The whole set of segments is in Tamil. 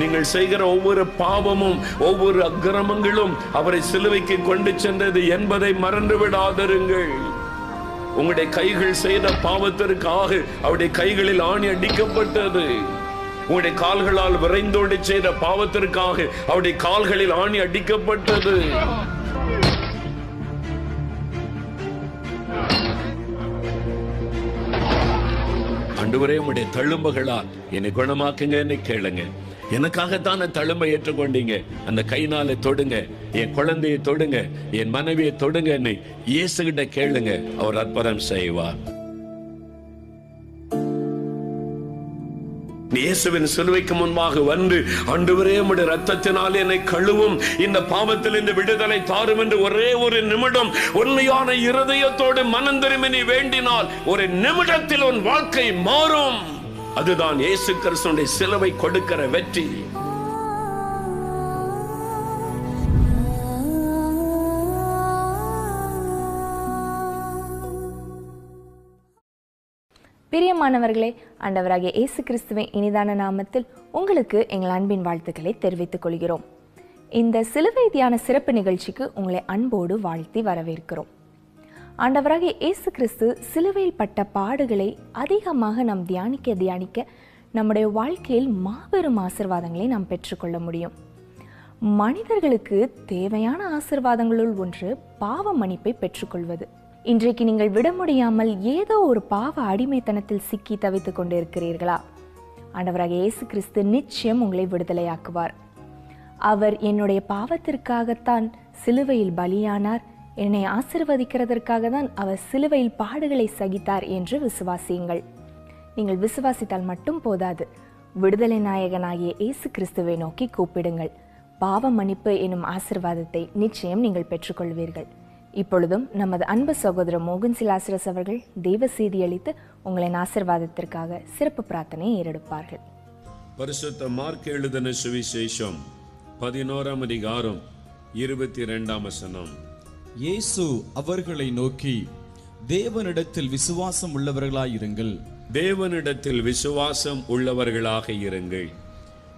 நீங்கள் செய்கிற ஒவ்வொரு பாவமும் ஒவ்வொரு அக்கிரமங்களும் அவரை சிலுவைக்கு கொண்டு சென்றது என்பதை மறந்து விடாதருங்கள் உங்களுடைய கைகள் செய்த பாவத்திற்காக அவருடைய கைகளில் ஆணி அடிக்கப்பட்டது. உங்களுடைய கால்களால் விரைந்தோடி செய்த பாவத்திற்காக அவருடைய கால்களில் ஆணி அடிக்கப்பட்டது. ஆண்டவரே உங்களுடைய தழும்புகளால் என்னை குணமாக்குங்க என்னை கேளுங்க. எனக்காகத்தான் தழும்பை ஏற்றுக்கொண்டீங்க? அந்த கைனால தொடுங்க. என் குழந்தையை தொடுங்க. என் மனைவியை தொடுங்க இயேசுகிட்ட கேளுங்க. அவர் அற்புதம் செய்வார். இயேசுவின் சிலுவைக்கு முன்பாக வந்து ஆண்டவரே உடைய ரத்தத்தினால் என்னை கழுவும். இந்த பாவத்தில் இந்த விடுதலை தாரும் என்று ஒரே ஒரு நிமிடம் உண்மையான இருதயத்தோடு மனம் திரும்பி நீ வேண்டினால் ஒரு நிமிடத்தில் உன் வாழ்க்கை மாறும். அதுதான் இயேசு கிறிஸ்துடைய சிலுவை கொடுக்கிற வெற்றி. பிரியமானவர்களே ஆண்டவராகிய இயேசு கிறிஸ்துவின் இனிதான நாமத்தில் உங்களுக்கு எங்கள் அன்பின் வாழ்த்துக்களை தெரிவித்துக் கொள்கிறோம். இந்த சிலுவை தியான சிறப்பு நிகழ்ச்சிக்கு உங்களை அன்போடு வாழ்த்தி வரவேற்கிறோம். ஆண்டவராக இயேசு கிறிஸ்து சிலுவையில் பட்ட பாடுகளை அதிகமாக நாம் தியானிக்க தியானிக்க நம்முடைய வாழ்க்கையில் மாபெரும் ஆசிர்வாதங்களை நாம் பெற்றுக்கொள்ள முடியும். மனிதர்களுக்கு தேவையான ஆசிர்வாதங்களுள் ஒன்று பாவ மன்னிப்பை பெற்றுக்கொள்வது. இன்றைக்கு நீங்கள் விட முடியாமல் ஏதோ ஒரு பாவ அடிமைத்தனத்தில் சிக்கி தவித்துக் கொண்டிருக்கிறீர்களா? ஆண்டவராக இயேசு கிறிஸ்து நிச்சயம் உங்களை விடுதலையாக்குவார். அவர் என்னுடைய பாவத்திற்காகத்தான் சிலுவையில் பலியானார். என்னை ஆசிர்வதிக்கிறதற்காக தான் அவர் சிலுவையில் பாடுகளை சகித்தார் என்று விசுவாசியுங்கள். நீங்கள் விசுவாசித்தால் மட்டும் போதாது. விடுதலை நாயகனாகிய இயேசு கிறிஸ்துவை நோக்கி கூப்பிடுங்கள். பாவ மன்னிப்பு எனும் ஆசிர்வாதத்தை நிச்சயம் நீங்கள் பெற்றுக்கொள்வீர்கள். இப்பொழுதும் நமது அன்பு சகோதரர் மோகன் சிலாசிரஸ் அவர்கள் தெய்வ செய்தி அளித்து உங்களின் ஆசிர்வாதத்திற்காக சிறப்பு பிரார்த்தனையை ஏறெடுப்பார்கள். பரிசுத்த மார்க் எழுதின சுவிசேஷம் பதினோராம் அதிகாரம் இருபத்தி இரண்டாம் வசனம். இயேசு அவர்களை நோக்கி தேவனிடத்தில் விசுவாசம் உள்ளவர்களாயிருங்கள் தேவனிடத்தில் விசுவாசம் உள்ளவர்களாக இருங்கள்.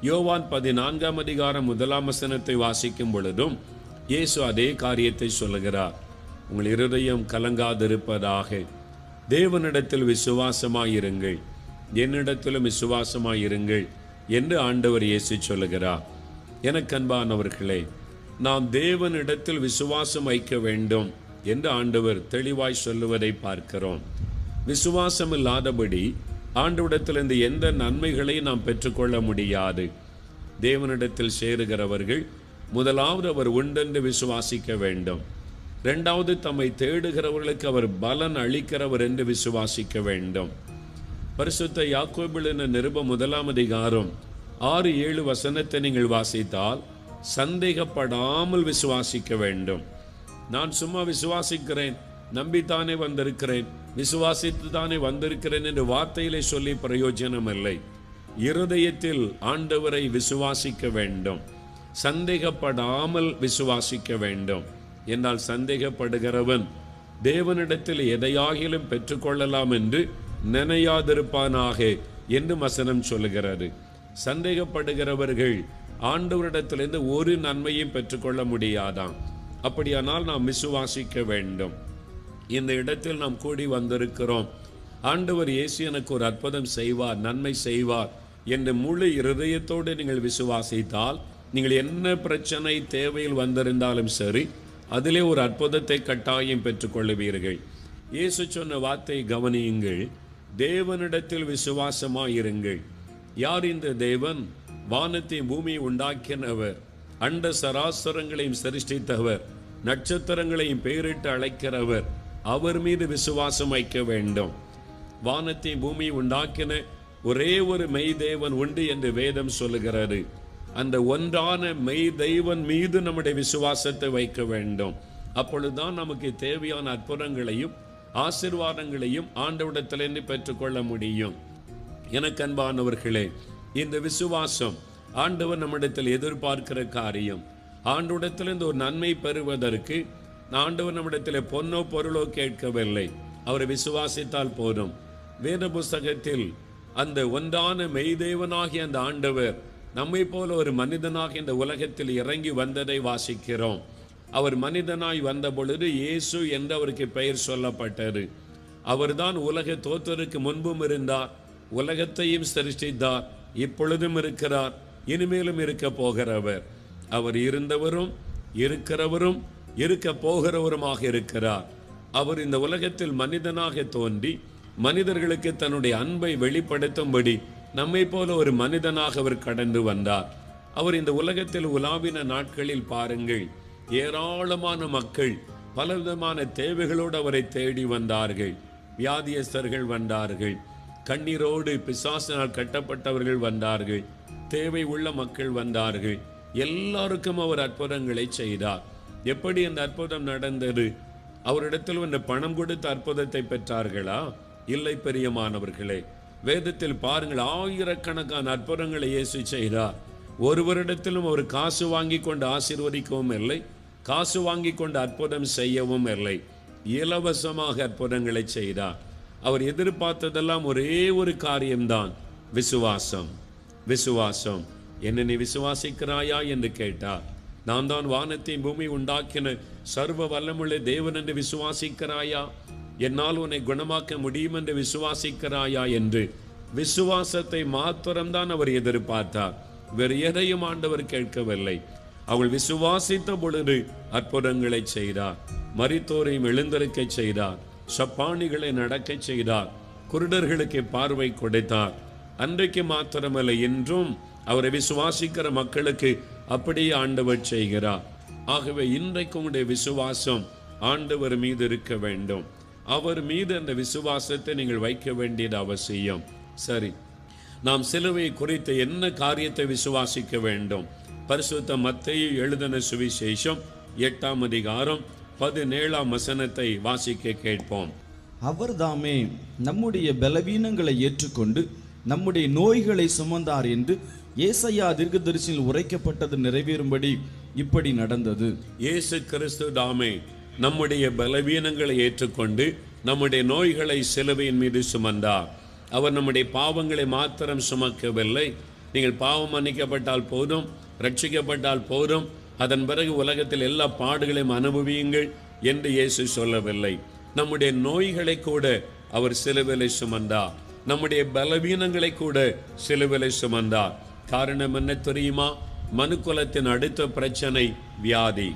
யோவான் பதினான்காம் அதிகாரம் முதலாம் வசனத்தை வாசிக்கும் பொழுதும் இயேசு அதே காரியத்தை சொல்லுகிறார். உங்கள் இருதயம் கலங்காதிருப்பதாக. தேவனிடத்தில் விசுவாசமாயிருங்கள் என்னிடத்திலும் விசுவாசமாயிருங்கள் என்று ஆண்டவர் இயேசு சொல்லுகிறார். எனக்கு அன்பானவர்களே நாம் தேவனிடத்தில் விசுவாசம் வைக்க வேண்டும் என்று ஆண்டவர் தெளிவாய் சொல்லுவதை பார்க்கிறோம். விசுவாசம் இல்லாதபடி ஆண்டவிடத்திலிருந்து எந்த நன்மைகளை நாம் பெற்றுக்கொள்ள முடியாது. தேவனிடத்தில் சேருகிறவர்கள் முதலாவது அவர் உண்டென்று விசுவாசிக்க வேண்டும். இரண்டாவது தம்மை தேடுகிறவர்களுக்கு அவர் பலன் அளிக்கிறவர் என்று விசுவாசிக்க வேண்டும். பரிசுத்த யாக்கோபிலின நிருப முதலாம் அதிகாரம் ஆறு ஏழு வசனத்தை நீங்கள் வாசித்தால் சந்தேகப்படாமல் விசுவாசிக்க வேண்டும். நான் சும்மா விசுவாசிக்கிறேன் நம்பித்தானே வந்திருக்கிறேன் விசுவாசித்து தானே வந்திருக்கிறேன் என்று வார்த்தையிலே சொல்லி பிரயோஜனம் இல்லை இருதயத்தில் ஆண்டவரை விசுவாசிக்க வேண்டும். சந்தேகப்படாமல் விசுவாசிக்க வேண்டும். என்றால் சந்தேகப்படுகிறவன் தேவனிடத்தில் எதையாகிலும் பெற்றுக்கொள்ளலாம் என்று நினையாதிருப்பானாக என்று வசனம் சொல்லுகிறது. சந்தேகப்படுகிறவர்கள் ஆண்டவரிடத்திலிருந்து ஒரு நன்மையும் பெற்றுக்கொள்ள முடியாதாம். அப்படியானால் நாம் விசுவாசிக்க வேண்டும். இந்த இடத்தில் நாம் கூடி வந்திருக்கிறோம். ஆண்டவர் இயேசு எனக்கு ஒரு அற்புதம் செய்வார் நன்மை செய்வார் என்று முழு இருதயத்தோடு நீங்கள் விசுவாசித்தால் நீங்கள் என்ன பிரச்சனை தேவையில் வந்திருந்தாலும் சரி அதிலே ஒரு அற்புதத்தை கட்டாயம் பெற்றுக்கொள்ளுவீர்கள். இயேசு சொன்ன வார்த்தை கவனியுங்கள். தேவனிடத்தில் விசுவாசமாயிருங்கள். யார் இந்த தேவன்? வானத்தை பூமியை உண்டாக்கினவர். அண்ட சராசரங்களையும் சிருஷ்டித்தவர். நட்சத்திரங்களையும் பெயரிட்டு அழைக்கிறவர். அவர் மீது விசுவாசம் வைக்க வேண்டும். வானத்தை பூமியை உண்டாக்கின ஒரே ஒரு மெய் தேவன் உண்டு என்று வேதம் சொல்லுகிறது. அந்த ஒன்றான மெய் தெய்வன் மீது நம்முடைய விசுவாசத்தை வைக்க வேண்டும். அப்பொழுதுதான் நமக்கு தேவையான அற்புதங்களையும் ஆசிர்வாதங்களையும் ஆண்டவிடத்திலிருந்து பெற்றுக்கொள்ள முடியும். எனக்கு அன்பானவர்களே இந்த விசுவாசம் ஆண்டவர் நம்மிடத்தில் எதிர்பார்க்கிற காரியம். ஆண்டவிடத்திலிருந்து ஒரு நன்மை பெறுவதற்கு ஆண்டவர் நம்மிடத்தில் பொன்னோ பொருளோ கேட்கவில்லை. அவரை விசுவாசித்தால் போதும். வேத புஸ்தகத்தில் அந்த ஒன்றான மெய்தேவனாகிய அந்த ஆண்டவர் நம்மை போல ஒரு மனிதனாக இந்த உலகத்தில் இறங்கி வந்ததை வாசிக்கிறோம். அவர் மனிதனாய் வந்த பொழுது இயேசு என்று அவருக்கு பெயர் சொல்லப்பட்டது. அவர்தான் உலக தோற்றருக்கு முன்பும் இருந்தார் உலகத்தையும் சிருஷ்டித்தார் இப்பொழுதும் இருக்கிறார். இனிமேலும் இருக்க போகிறவர். அவர் இருந்தவரும் இருக்கிறவரும் இருக்க போகிறவருமாக இருக்கிறார். அவர் இந்த உலகத்தில் மனிதனாக தோன்றி மனிதர்களுக்கு தன்னுடைய அன்பை வெளிப்படுத்தும்படி நம்மை போல ஒரு மனிதனாக அவர் கடந்து வந்தார். அவர் இந்த உலகத்தில் உலாவின நாட்களில் பாருங்கள் ஏராளமான மக்கள் பலவிதமான தேவைகளோடு அவரை தேடி வந்தார்கள் வியாதியஸ்தர்கள் வந்தார்கள் கண்ணீரோடு பிசாசினால் கட்டப்பட்டவர்கள் வந்தார்கள். தேவை உள்ள மக்கள் வந்தார்கள். எல்லாருக்கும் அவர் அற்புதங்களை செய்தார். எப்படி அந்த அற்புதம் நடந்தது? அவரிடத்தில் வந்து பணம் கொடுத்து அற்புதத்தை பெற்றார்களா? இல்லை பெரியமானவர்களே வேதத்தில் பாருங்கள் ஆயிரக்கணக்கான அற்புதங்களை இயேசு செய்தார். ஒருவரிடத்திலும் அவர் காசு வாங்கி கொண்டு ஆசீர்வதிக்கவும் இல்லை காசு வாங்கி கொண்டு அற்புதம் செய்யவும் இல்லை. இலவசமாக அற்புதங்களை செய்தார். அவர் எதிர்பார்த்ததெல்லாம் ஒரே ஒரு காரியம்தான். விசுவாசம். விசுவாசம். என்ன நீ விசுவாசிக்கிறாயா என்று கேட்டார். நான் தான் வானத்தையும் பூமி உண்டாக்கின சர்வ வல்லமுள்ள தேவன் என்று விசுவாசிக்கிறாயா? என்னால் உன்னை குணமாக்க முடியும் என்று விசுவாசிக்கிறாயா என்று விசுவாசத்தை மாத்திரம்தான் அவர் எதிர்பார்த்தார். வேறு எதையும் ஆண்டவர் கேட்கவில்லை. அவள் விசுவாசித்த பொழுது அற்புதங்களை செய்தார். மறித்தோரையும் எழுந்திருக்க செய்தார். சப்பானிகளை நடக்கச் செய்தார். குருடர்களுக்கு பார்வை கொடுத்தார். அன்றைக்கு மாத்திரமல்ல என்றும் அவரை விசுவாசிக்கிற மக்களுக்கு அப்படியே ஆண்டவர் செய்கிறார். ஆகவே இன்றைக்கு உங்களுடைய விசுவாசம் ஆண்டவர் மீது இருக்க வேண்டும். அவர் மீது அந்த விசுவாசத்தை நீங்கள் வைக்க வேண்டியது அவசியம். சரி நாம் சிலுவை குறித்த என்ன காரியத்தை விசுவாசிக்க வேண்டும்? பரிசுத்த மத்தையும் எழுதின சுவிசேஷம் எட்டாம் அதிகாரம் பதினேழாம் வசனத்தை வாசிக்க கேட்போம். அவர்தாமே நம்முடைய பலவீனங்களை ஏற்றுக்கொண்டு நம்முடைய நோய்களை சுமந்தார் என்று ஏசையா தீர்க்கதரிசியில் உரைக்கப்பட்டது நிறைவேறும்படி இப்படி நடந்தது. இயேசு கிறிஸ்து தாமே நம்முடைய பலவீனங்களை ஏற்றுக்கொண்டு நம்முடைய நோய்களை சிலுவையின் மீது சுமந்தார். அவர் நம்முடைய பாவங்களை மாத்திரம் சுமக்கவில்லை. நீங்கள் பாவம் மன்னிக்கப்பட்டால் போதும் ரட்சிக்கப்பட்டால் போதும் அதன் பிறகு உலகத்தில் எல்லா பாடுகளையும் அனுபவியுங்கள் என்று இயேசு சொல்லவில்லை. நம்முடைய நோய்களை கூட அவர் சிலுவிலை சுமந்தார். நம்முடைய பலவீனங்களை கூட சிலுவிலை சுமந்தார். காரணம் என்ன தெரியுமா? மனுக்குலத்தின் அடுத்த பிரச்சனை வியாதி.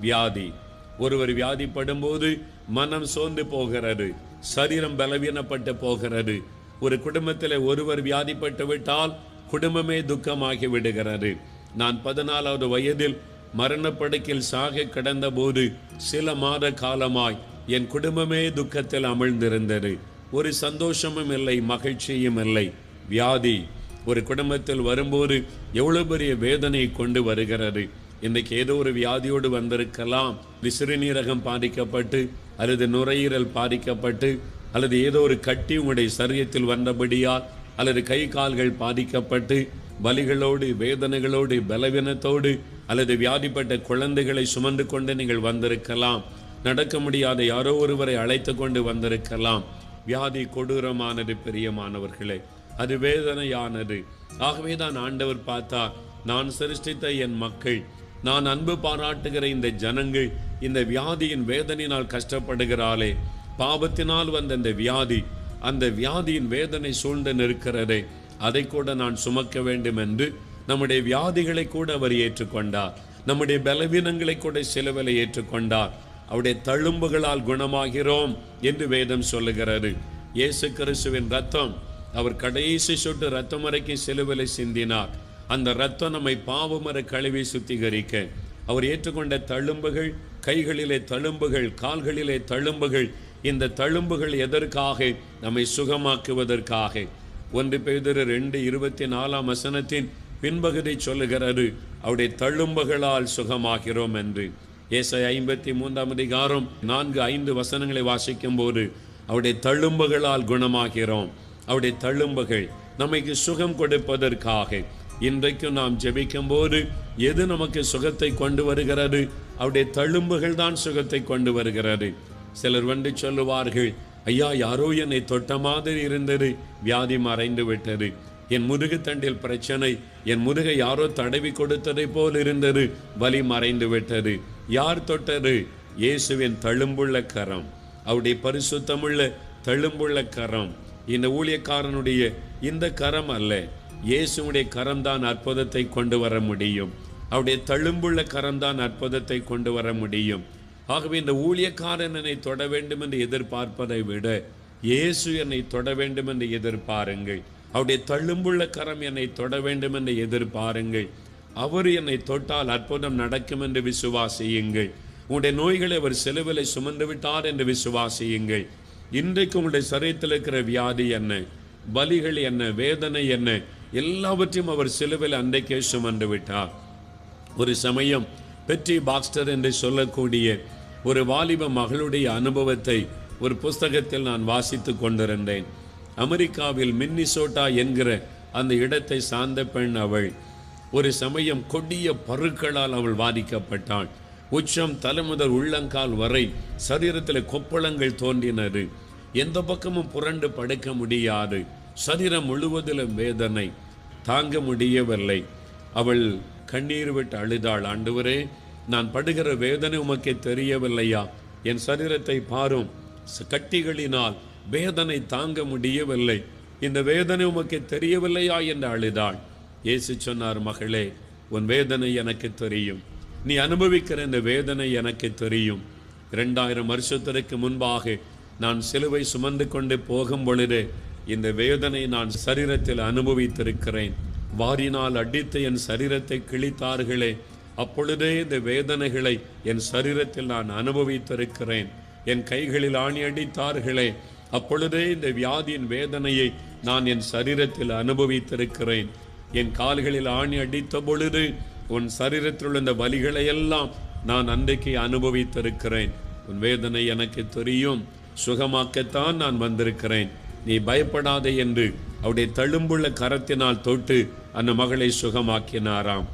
வியாதி. ஒருவர் வியாதிப்படும் போது மனம் சோர்ந்து போகிறது. சரீரம் பலவீனப்பட்டு போகிறது. ஒரு குடும்பத்தில் ஒருவர் வியாதிப்பட்டு விட்டால் குடும்பமே துக்கமாகி விடுகிறது. நான் பதினாலாவது வயதில் மரணப்படுக்கையில் சாக கிடந்த போது சில மாத காலமாய் என் குடும்பமே துக்கத்தில் அமிழ்ந்திருந்தது. ஒரு சந்தோஷமும் இல்லை மகிழ்ச்சியும் இல்லை. வியாதி ஒரு குடும்பத்தில் வரும்போது எவ்வளவு பெரிய வேதனையை கொண்டு வருகிறது. இன்னைக்கு ஏதோ ஒரு வியாதியோடு வந்திருக்கலாம். விசிறுநீரகம் பாதிக்கப்பட்டு அல்லது நுரையீரல் பாதிக்கப்பட்டு அல்லது ஏதோ ஒரு கட்டி உங்களுடைய சரீரத்தில் வந்தபடியால் அல்லது கை கால்கள் பாதிக்கப்பட்டு வலிகளோடு வேதனைகளோடு பலவீனத்தோடு அல்லது வியாதிப்பட்ட குழந்தைகளை சுமந்து கொண்டு நீங்கள் வந்திருக்கலாம். நடக்க முடியாத யாரோ ஒருவரை அழைத்து கொண்டு வந்திருக்கலாம். வியாதி கொடூரமானது பிரியமானவர்களே. அது வேதனையானது. ஆகவே தான் ஆண்டவர் பார்த்தா நான் சிருஷ்டித்த என் மக்கள். நான் அன்பு பாராட்டுகிற இந்த ஜனங்கள் இந்த வியாதியின் வேதனையினால் கஷ்டப்படுகிறாளே. பாவத்தினால் வந்த இந்த வியாதி அந்த வியாதியின் வேதனை சூழ்ந்து நிற்கிறதே. அதை கூட நான் சுமக்க வேண்டும் என்று நம்முடைய வியாதிகளை கூட அவர் ஏற்றுக்கொண்டார். நம்முடைய பலவீனங்களை கூட சிலுவையில் ஏற்றுக்கொண்டார். அவருடைய தழும்புகளால் குணமாகிறோம் என்று வேதம் சொல்லுகிறது. இயேசு கிறிஸ்துவின் ரத்தம் அவர் கடைசி சொட்டு ரத்தம் வரைக்கும் சிலுவலை சிந்தினார். அந்த ரத்தம் நம்மை பாவமர கழுவி சுத்திகரிக்க. அவர் ஏற்றுக்கொண்ட தழும்புகள் கைகளிலே தழும்புகள் கால்களிலே தழும்புகள் இந்த தழும்புகள் எதற்காக? நம்மை சுகமாக்குவதற்காக. ஒன்று பேதர் ரெண்டு இருபத்தி நாலாம் வசனத்தின் பின்பகுதி சொல்லுகிறது அவருடைய தழும்புகளால் சுகமாகிறோம் என்று. ஏசை ஐம்பத்தி மூன்றாம் அதிகாரம் நான்கு ஐந்து வசனங்களை வாசிக்கும் போது அவருடைய தழும்புகளால் குணமாகிறோம். அவருடைய தழும்புகள் நமக்கு சுகம் கொடுப்பதற்காக. இன்றைக்கும் நாம் ஜெபிக்கும் போது எது நமக்கு சுகத்தை கொண்டு வருகிறது? அவருடைய தழும்புகள் தான் சுகத்தை கொண்டு வருகிறது. சிலர் வந்து சொல்லுவார்கள் ஐயா யாரோ என்னை தொட்ட மாதிரி இருந்தது. வியாதி மறைந்து விட்டது. என் முதுகுத்தண்டில் பிரச்சனை. என் முதுகை யாரோ தடவி கொடுத்ததை போல் இருந்தது. வலி மறைந்து விட்டது. யார் தொட்டது? இயேசுவின் தழும்புள்ள கரம். அவருடைய பரிசுத்தமுள்ள தழும்புள்ள கரம். இந்த ஊழியக்காரனுடைய இந்த கரம் அல்ல. இயேசுடைய கரம்தான் அற்புதத்தை கொண்டு வர முடியும். அவருடைய தழும்புள்ள கரம்தான் அற்புதத்தை கொண்டு வர முடியும். ஆகவே இந்த ஊழியக்காரன் என்னை தொட வேண்டும் என்று எதிர்பார்ப்பதை விட இயேசு என்னை தொட வேண்டும் என்று எதிர்பாருங்கள். அவருடைய தழும்புள்ள கரம் என்னை தொட வேண்டும் என்று எதிர்பாருங்கள். அவர் என்னை தொட்டால் அற்புதம் நடக்கும் என்று விசுவாசியுங்கள். உங்களுடைய நோய்களை அவர் செலவிலை சுமந்து விட்டார் என்று விசுவாசியுங்கள். இன்றைக்கு உங்களுடைய சரீரத்தில் இருக்கிற வியாதி என்ன? பலிகள் என்ன? வேதனை என்ன? எல்லாவற்றையும் அவர் சிலுவையில் அன்றைக்கே சுமந்து விட்டார். ஒரு சமயம் பெட்ரி பாக்ஸ்டர் என்று சொல்லக்கூடிய ஒரு வாலிப மகளுடைய அனுபவத்தை ஒரு புஸ்தகத்தில் நான் வாசித்து கொண்டிருந்தேன். அமெரிக்காவில் மின்னிசோட்டா என்கிற அந்த இடத்தை சார்ந்த பெண் அவள். ஒரு சமயம் கொடிய பருக்களால் அவள் பாதிக்கப்பட்டாள் உச்சம் தலைமுதல் உள்ளங்கால் வரை சரீரத்தில் கொப்பளங்கள் தோன்றினது. எந்த பக்கமும் புரண்டு படுக்க முடியாது. சரீரம் முழுவதிலும் வேதனை. தாங்க முடியவில்லை. அவள் கண்ணீர் விட்டு அழுதாள். ஆண்டவரே நான் படுகிற வேதனை உமக்கு தெரியவில்லையா? என் சரீரத்தை பாரும். கட்டிகளினால் வேதனை தாங்க முடியவில்லை. இந்த வேதனை உமக்கு தெரியவில்லையா? என்று அழுதாள். இயேசு சொன்னார் மகளே உன் வேதனை எனக்கு தெரியும். நீ அனுபவிக்கிற இந்த வேதனை எனக்கு தெரியும். இரண்டாயிரம் வருஷத்திற்கு முன்பாக நான் சிலுவை சுமந்து கொண்டு போகும் பொழுது இந்த வேதனை நான் சரீரத்தில் அனுபவித்திருக்கிறேன். வாரினால் அடித்து என் சரீரத்தை கிழித்தார்களே அப்பொழுதே இந்த வேதனைகளை என் சரீரத்தில் நான் அனுபவித்திருக்கிறேன். என் கைகளில் ஆணி அடித்தார்களே அப்பொழுதே இந்த வியாதியின் வேதனையை நான் என் சரீரத்தில் அனுபவித்திருக்கிறேன். என் கால்களில் ஆணி அடித்த பொழுது உன் சரீரத்தில் உள்ள இந்த வலிகளை எல்லாம் நான் அன்றைக்கு அனுபவித்திருக்கிறேன். உன் வேதனை எனக்கு தெரியும் சுகமாக்கத்தான் நான் வந்திருக்கிறேன். நீ பயப்படாதே என்று அவருடைய தழும்புள்ள கரத்தினால் தொட்டு அந்த மகளை சுகமாக்கினாராம்.